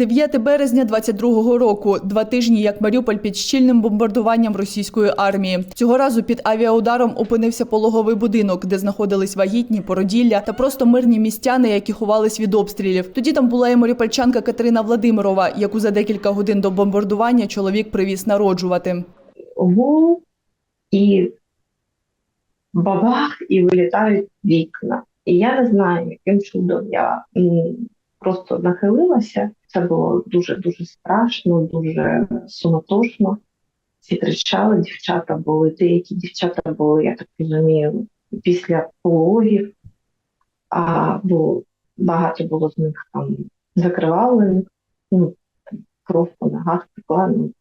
9 березня 22-го року. Два тижні, як Маріуполь під щільним бомбардуванням російської армії. Цього разу під авіаударом опинився пологовий будинок, де знаходились вагітні, породілля та просто мирні містяни, які ховались від обстрілів. Тоді там була і маріупольчанка Катерина Владимирова, яку за декілька годин до бомбардування чоловік привіз народжувати. гул і бабах, і вилітають вікна. І я не знаю, яким чудом я просто нахилилася. Це було дуже дуже страшно, дуже суматошно. Всі кричали, дівчата були. Деякі дівчата були, я так розумію, після пологів, а бо багато було з них там закривавлених, ну, кров по ногах текла. Ну,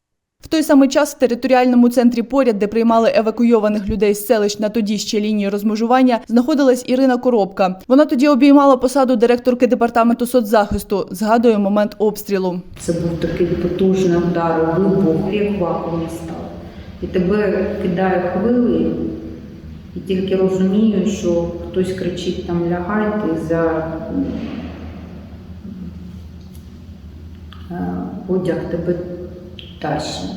В той самий час в територіальному центрі поряд, де приймали евакуйованих людей з селищ на тоді ще лінії розмежування, знаходилась Ірина Коробка. Вона тоді обіймала посаду директорки департаменту соцзахисту. Згадує момент обстрілу. Це був такий потужний удар, вибух, як вакуум став. І тебе кидає хвилею, і тільки розумію, що хтось кричить там лягайте за е, одяг тебе тащить.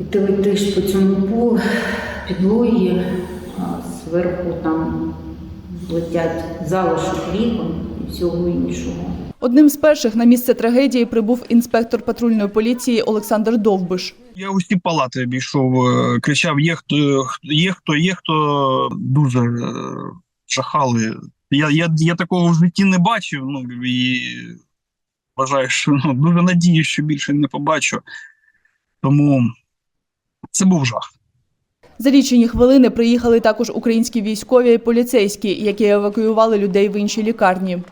І ти летиш по цьому полу, підлогі, а зверху там летять залишок вікон і всього іншого. Одним з перших на місце трагедії прибув інспектор патрульної поліції Олександр Довбиш. Я усі палати обійшов, е, кричав: є хто, є хто, є хто дуже е, жахали. Я, я, я такого в житті не бачив. Ну і вважаю, що ну, дуже надію, що більше не побачу. Тому це був жах. За лічені хвилини приїхали також українські військові і поліцейські, які евакуювали людей в інші лікарні.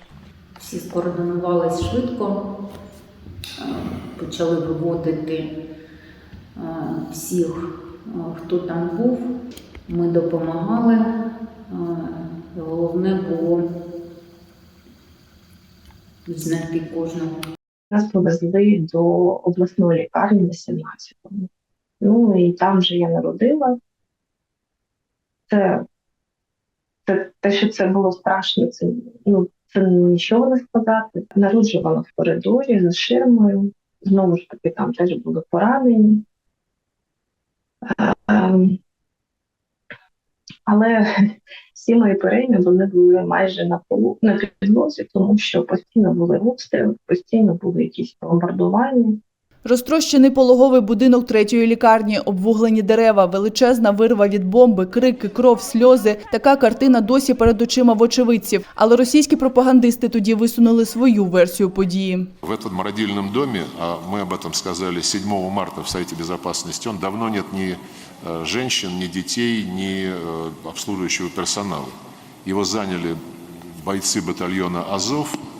Всі скоординувалися швидко, е, почали виводити е, всіх, е, хто там був. Ми допомагали. Головне було знайти кожного. Нас повезли до обласної лікарні на 17-му. Ну і там же я народила. Це, це те, що це було страшно, це, ну, це нічого не сказати. Народжувала в коридорі за ширмою. Знову ж таки, там теж були поранені. Але всі мої перейми вони були майже на полу на підлозі, тому що постійно були обстріли, постійно були якісь бомбардування. Розтрощений пологовий будинок третьої лікарні, обвуглені дерева, величезна вирва від бомби, крики, кров, сльози. Така картина досі перед очима в очевидців. Але російські пропагандисти тоді висунули свою версію події. В этом родильном доме, а мы об этом сказали 7 марта в Совете Безопасности, он давно нет ни э, женщин, ни детей, ни э, обслуживающего персонала. Его заняли бойцы батальона «Азов», а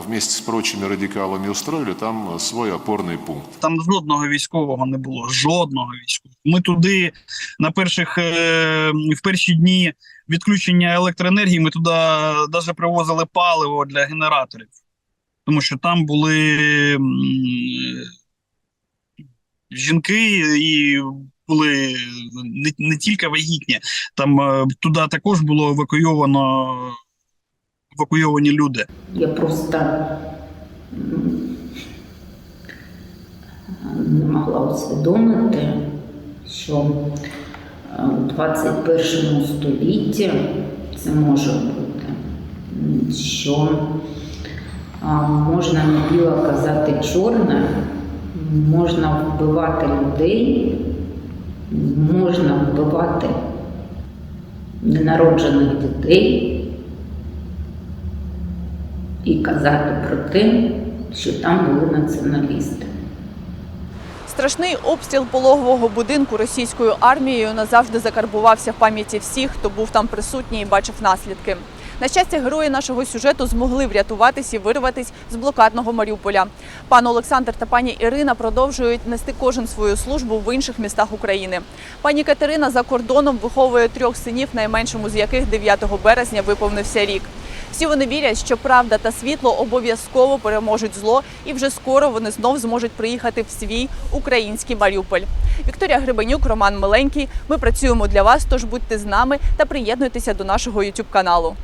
вместе с прочими радикалами устроили там э, свой опорный пункт. Там жодного військового не було. Жодного військового. Ми туди на перших е, в перші дні відключення електроенергії. Ми туди навіть привозили паливо для генераторів, тому що там були жінки і були не, не тільки вагітні. Там е, туди також було евакуйовано евакуйовані люди. Я просто не могла усвідомити, що е, у 21 столітті це може бути, що можна не біло казати чорне, можна вбивати людей, можна вбивати ненароджених дітей і казати про те, що там були націоналісти. Страшний обстріл пологового будинку російською армією назавжди закарбувався в пам'яті всіх, хто був там присутній і бачив наслідки. На щастя, герої нашого сюжету змогли врятуватись і вирватись з блокадного Маріуполя. Пан Олександр та пані Ірина продовжують нести кожен свою службу в інших містах України. Пані Катерина за кордоном виховує трьох синів, найменшому з яких 9 березня виповнився рік. Всі вони вірять, що правда та світло обов'язково переможуть зло, і вже скоро вони знов зможуть приїхати в свій український Маріуполь. Вікторія Грибенюк, Роман Миленький. Ми працюємо для вас, тож будьте з нами та приєднуйтеся до нашого youtube каналу.